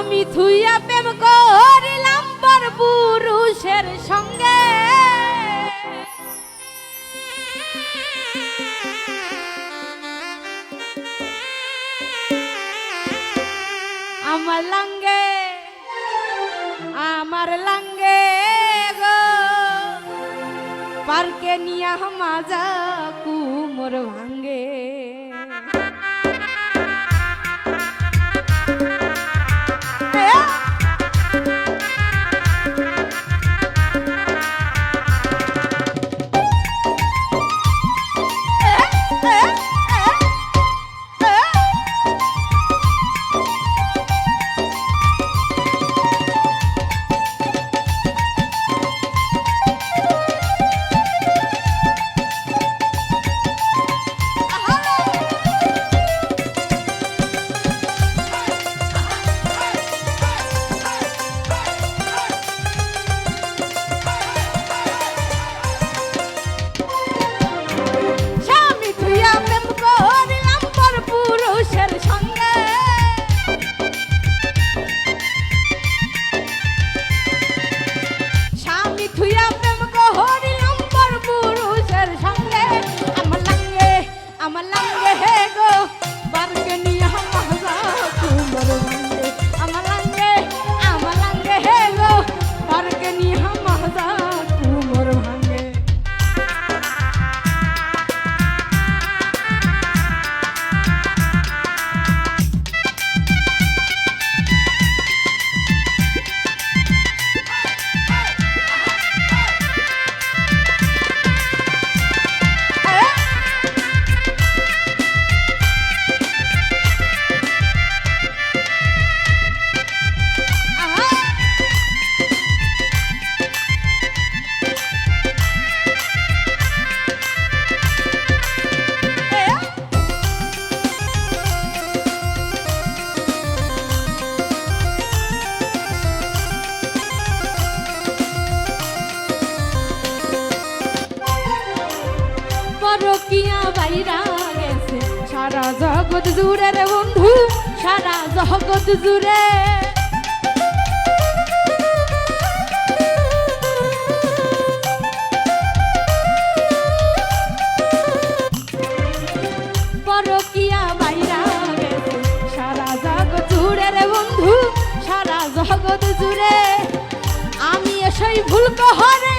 স্বামী থুইয়া প্রেম করিলাম পর পুরুষের সঙ্গে। আমার লাঙ্গে আমার লাঙ্গে গো। পার্কে নিয়া মাজা কুমোর ভাঙ্গে। আমার লাঙ্গে হে গো বারকে নিয়ে সারা জগৎ জুড়ে রে বন্ধু, সারা জগৎ জুড়ে। সারা বন্ধু, সারা জগৎ জুড়ে। আমি এসই ভুল কহরে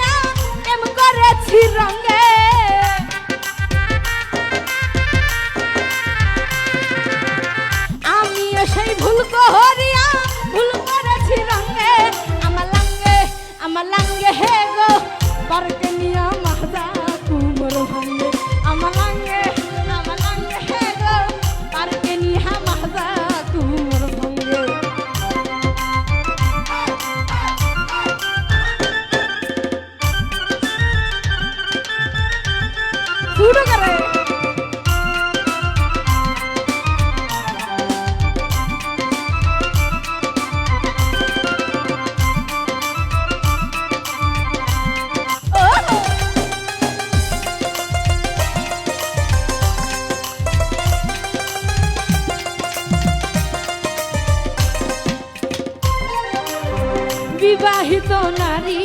বিবাহিত নারী,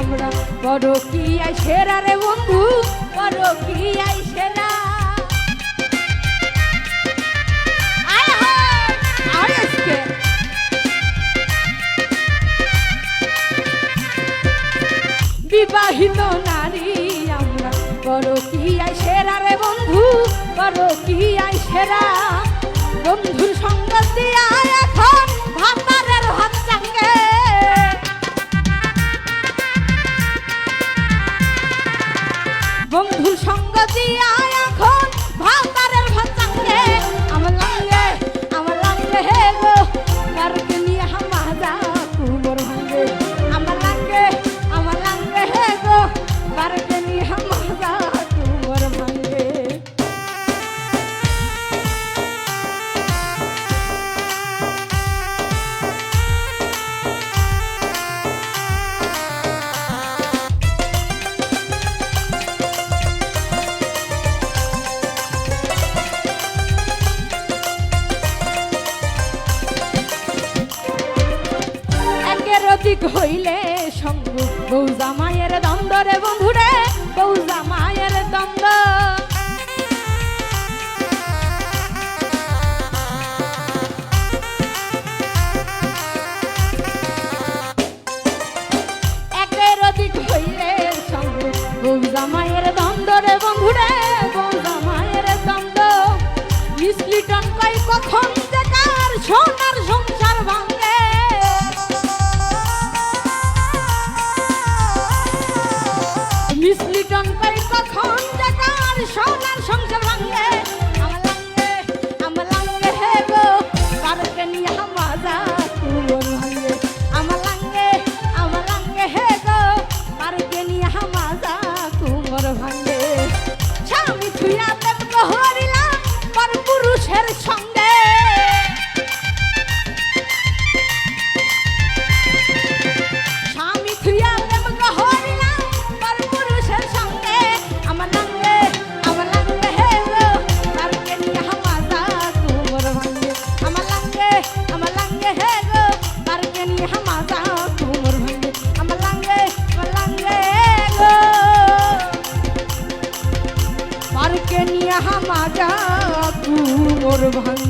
আমরা বড় কি আই সেরা রে বন্ধু? বড় কি আই সেরা। বিবাহিত নারী, আমরা বড় কি আই সেরা রে বন্ধু? বড় কি আই সেরা? বন্ধুর সঙ্গ দিয়া বন্ধুর সঙ্গ দিয়া হইলে সঙ্গ বউ জামাইয়ের দন্দরে রে তুমর ভাঙ্গে